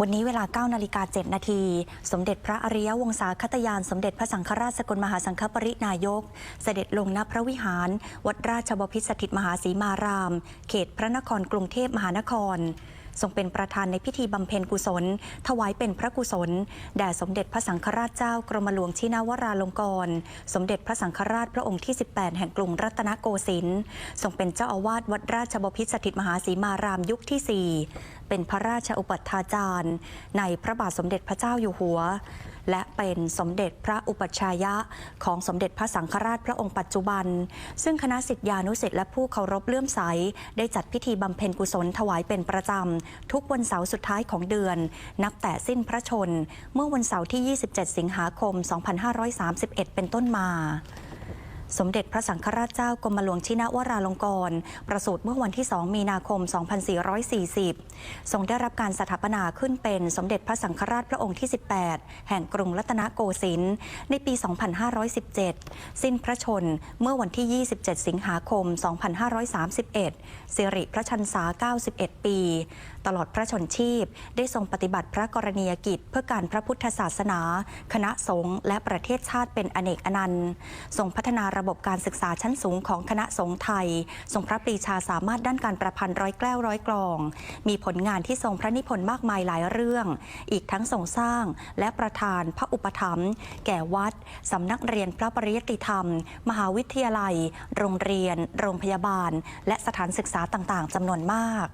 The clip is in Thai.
วันนี้เวลา 9 นาฬิกา 7 นาที สมเด็จพระอริยวงศาคตยาน สมเด็จพระสังฆราชสกลมหาสังฆปรินายก เสด็จลงณพระวิหาร วัดราชบพิตรสถิตมหาสีมาราม เขตพระนครกรุงเทพมหานคร ทรงเป็นประธานในพิธีบำเพ็ญกุศล ถวายเป็นพระกุศล แด่สมเด็จพระสังฆราชเจ้ากรมหลวงชินาวราลงกรณสมเด็จพระสังฆราชพระองค์ที่ 18 แห่งกรุงรัตนโกสินทร์ ทรงเป็นเจ้าอาวาสวัดราชบพิตรสถิตมหาสีมารามยุคที่ 4 เป็นพระราชอุปัฏฐาจารย์ในพระบาทสมเด็จพระเจ้าอยู่หัว และเป็นสมเด็จพระอุปัชฌายะของสมเด็จพระสังฆราชพระองค์ปัจจุบัน ซึ่งคณะสิทธิานุศิษย์และผู้เคารพเลื่อมใส ได้จัดพิธีบำเพ็ญกุศลถวายเป็นประจำ ทุกวันเสาร์สุดท้ายของเดือน นับแต่สิ้นพระชน เมื่อวันเสาร์ที่ 27 สิงหาคม 2531 เป็นต้นมา สมเด็จพระสังฆราชเจ้ากรมหลวงชินวราลงกรณ์ประสูติเมื่อวันที่ 2 มีนาคม 2440 ทรงได้รับการสถาปนาขึ้นเป็นสมเด็จพระสังฆราชพระองค์ที่ 18 แห่งกรุงรัตนโกสินทร์ในปี 2517 สิ้นพระชนเมื่อวันที่ 27 สิงหาคม 2531 สิริพระชันษา 91 ปี ตลอดพระชนชีพได้ทรงปฏิบัติพระกรณียกิจเพื่อการพระพุทธศาสนา คณะสงฆ์และประเทศชาติเป็นอเนกอนันต์ทรงพัฒนาระบบการศึกษาชั้นสูงของคณะสงฆ์ไทย ทรงพระปรีชาสามารถด้านการประพันธ์ร้อยแก้วร้อยกลอง มีผลงานที่ทรงพระนิพนธ์มากมายหลายเรื่อง อีกทั้งทรงสร้างและประทานพระอุปถัมภ์แก่วัด สำนักเรียนพระปริยติธรรม มหาวิทยาลัย โรงเรียน โรงพยาบาล และสถานศึกษาต่างๆจำนวนมาก